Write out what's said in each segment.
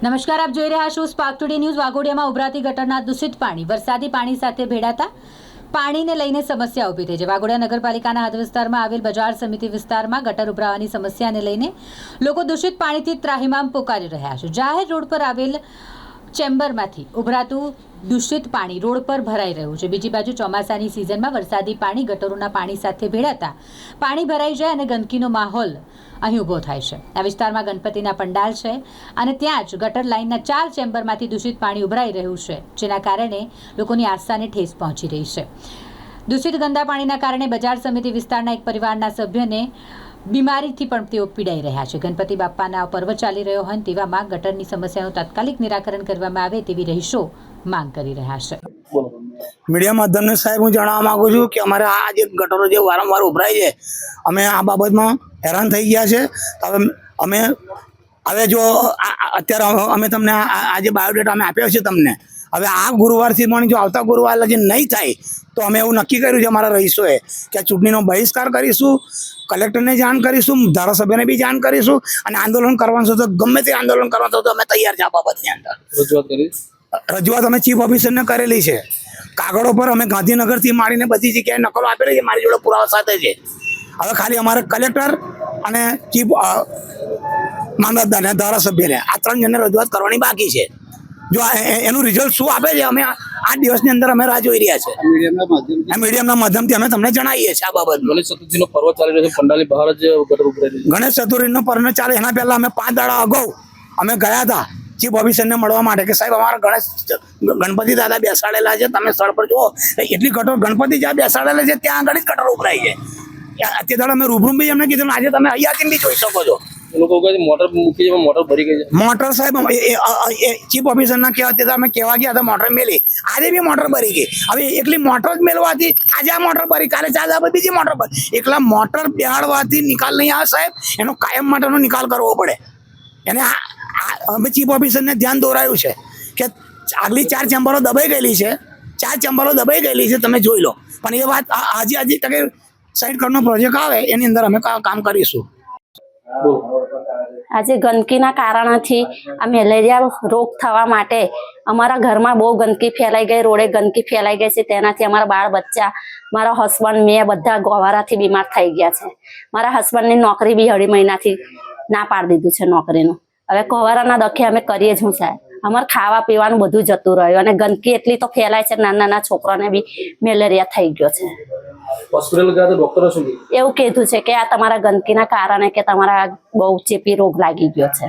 નમસ્કાર, આપ જોઈ રહ્યા છો સ્પાર્ક ટુડે ન્યૂઝ વાઘોડિયામાં ઉભરાતી ગટરના દૂષિત પાણી, વરસાદી પાણી સાથે ભેડાતા પાણીને લઈને સમસ્યા ઊભી થઈ છે. વાઘોડિયા નગરપાલિકાના હદ વિસ્તારમાં આવેલ બજાર સમિતિ વિસ્તારમાં ગટર ઉભરાવાની સમસ્યાને લઈને લોકો દૂષિત પાણીથી ત્રાહિમામ પોકારી રહ્યા છે. જાહેર રોડ પર આવેલ ચેમ્બરમાંથી ઉભરાતું દૂષિત પાણી રોડ પર ભરાઈ રહ્યું છે. બીજી બાજુ ચોમાસાની સિઝનમાં વરસાદી પાણી ગટરોના પાણી સાથે ભેળાતા. પાણી ભરાઈ જાય અને ગંદકીનો માહોલ અહીં ઊભો થાય છે. આ વિસ્તારમાં ગણપતિના પંડાલ છે અને ત્યાં જ ગટર લાઇનના ચાર ચેમ્બરમાંથી દૂષિત પાણી ઉભરાઈ રહ્યું છે, જેના કારણે લોકોની આસ્થાને ઠેસ પહોંચી રહી છે. દૂષિત ગંદા પાણીના કારણે બજાર સમિતિ વિસ્તારના એક પરિવારના સભ્યને બીમારીથી પણ તેઓ પીડાઈ રહ્યા છે. ગણપતિ બાપ્પાના પર્વ ચાલી રહ્યો હોય તેવામાં ગટરની સમસ્યાનું તાત્કાલિક નિરાકરણ કરવામાં આવે તેવી રહીશો માંગ કરી રહ્યા છે. મીડિયા માધ્યમને સાહેબ હું જણાવવા માંગુ છું કે અમારે આ જે ગટરો જે વારંવાર ઉભરાય છે અમે આ બાબતમાં હેરાન થઈ ગયા છે. હવે અમે હવે જો અત્યારે અમે- તમને આ જે બાયોડેટા અમે આપ્યો છે તમને હવે આ ગુરુવારથી પણ જો આવતા ગુરુવાર લગી નહીં થાય તો અમે એવું નક્કી કર્યું છે અમારા રહીશોએ કે આ ચૂંટણીનો બહિષ્કાર કરીશું કલેક્ટરને જાણ કરીશું ધારાસભ્યને બી જાણ કરીશું અને આંદોલન કરવાનું તો ગમે તે આંદોલન કરવાનું તો અમે તૈયાર છે આ બાબતની અંદર. રજૂઆત કરી રજૂઆત અમે ચીફ ઓફિસરને કરેલી છે. કાગળો પર અમે ગાંધીનગરથી માંડીને બધી જગ્યાએ નકલો આપેલી છે મારી જોડે પુરાવા સાથે છે. હવે ખાલી અમારે કલેક્ટર અને ચીફ મામલતદાર અને ધારાસભ્યને આ ત્રણ જણને રજૂઆત કરવાની બાકી છે. જો આ- એનું રિઝલ્ટ શું આપે છે અમે આ આઠ દિવસની અંદર અમે રાહ જોઈ રહ્યા છે. મીડિયમના માધ્યમથી? અમે તમને જણાવીએ છીએ આ બાબત ગણેશ ચતુર્થીનો પર્વ ચાલી રહ્યો છે પંડાલી બહાર જ ગણેશ ચતુર્થીનો પર્વ ચાલે એના પહેલા અમે પાંચ દાડા અગાઉ અમે ગયા હતા. ચીફ ઓફિસરને મળવા માટે કે સાહેબ અમારા ગણેશ ગણપતિ દાદા બેસાડેલા છે. તમે સ્થળ પર જુઓ એટલી ગટર ગણપતિ જ્યાં બેસાડેલા છે ત્યાં આગળ જ ગટર ઉભરાઈ છે. અત્યારે અમે રૂબરૂ બી એમને કીધું આજે તમે અહીંયાથી બી જોઈ શકો છો? મોટર મૂકી છે મોટર ભરી ગઈ છે. મોટર સાહેબ ઓફિસરના કહેવા તે અમે કહેવા ગયા હતા મોટર મેલી. આજે બી મોટર ભરી ગઈ. હવે એકલી મોટર જ મેળવાથી આજે આ મોટર ભરી કાલે ચાર દાડા બીજી મોટર ભરી. એકલા મોટર બેહાડવાથી નિકાલ નહીં આવે સાહેબ એનો કાયમ માટેનો નિકાલ કરવો પડે. એને અમે ચીફ ઓફિસરને ધ્યાન દોરાયું છે કે આગલી ચાર ચેમ્બરો દબાઈ ગયેલી છે, ચાર ચેમ્બરો દબાઈ ગયેલી છે, તમે જોઈ લો. પણ એ વાત આજે આજે તકે સાઈડ કરનો પ્રોજેક્ટ આવે, એની અંદર અમે કામ કરીશું. આજે ગંદકીના કારણથી આ મેલેરિયા રોગ થવા માટે અમારા ઘરમાં બહુ ગંદકી ફેલાઈ ગઈ, રોડે ગંદકી ફેલાઈ ગઈ છે, તેનાથી અમારા બાળ બચ્ચા, મારા હસબન્ડ મેં બધા ગોવારાથી બીમાર થઈ ગયા છે. મારા હસબન્ડની નોકરી બી અઢી મહિનાથી ના પાડી દીધું છે નોકરીનું. હવે કોવારાના દખે અમે કરીએ છું હું સાહેબ. અમારે ખાવા પીવાનું બધું જતું રહ્યું અને ગંદકી એટલી તો ફેલાય છે નાના નાના છોકરાને બી મેલેરિયા થઈ ગયો છે. એવું કીધું છે કે આ તમારા ગંદકીના કારણે કે તમારા બહુ ચેપી રોગ લાગી ગયો છે કેટલા ટાઈમથી દેવા ચાલે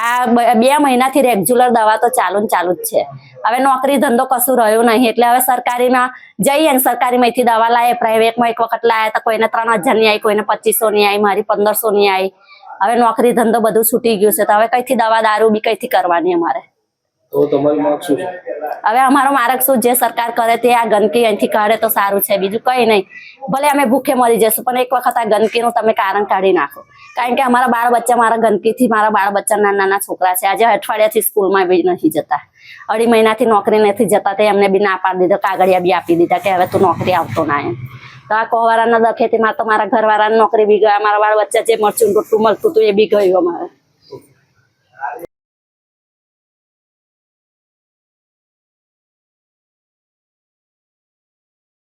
આ બે મહિનાથી રેગ્યુલર દવા તો ચાલુ ને ચાલુ જ છે. હવે નોકરી ધંધો કશું રહ્યો નહીં. એટલે હવે સરકારીમાં જઈએ સરકારીમાંથી દવા લાવે પ્રાઇવેટમાં એક વખત લાયા તો કોઈને ત્રણ હજારની આવી કોઈને પચીસો ની આવી મારી પંદરસો ની આવી હવે નોકરી ધંધો બધું છૂટી ગયું છે. તો હવે કઈથી દવા દારૂ બી કઈથી કરવાની અમારે? તો તમારી માંગ શું છે? હવે અમારો માર્ગ શું? જે સરકાર કરે તે આ ગંદકી અહીંથી કાઢે તો સારું છે, બીજું કઈ નહીં. ભલે અમે ભૂખે મરી જશું, પણ એક વખત આ ગંદકીનું તમે કારણ કાઢી નાખો. કારણ કે અમારા બાળ બચ્ચા મારા ગંદકીથી મારા બાળ બચ્ચા નાના નાના છોકરા છે. આજે અઠવાડિયાથી સ્કૂલમાં બી નથી જતા. અઢી મહિનાથી નોકરી નથી જતા, તે એમને બી ના પાડી દીધો, કાગળિયા બી આપી દીધા કે હવે તું નોકરી આવતો ના એમ. તો આ કોવારાના દખેથી મારે તો મારા ઘરવાળાની નોકરી બી ગયા મારા બાળ બચ્ચા જે મરચું રોટલું મળતું હતું એ બી ગયું અમારે.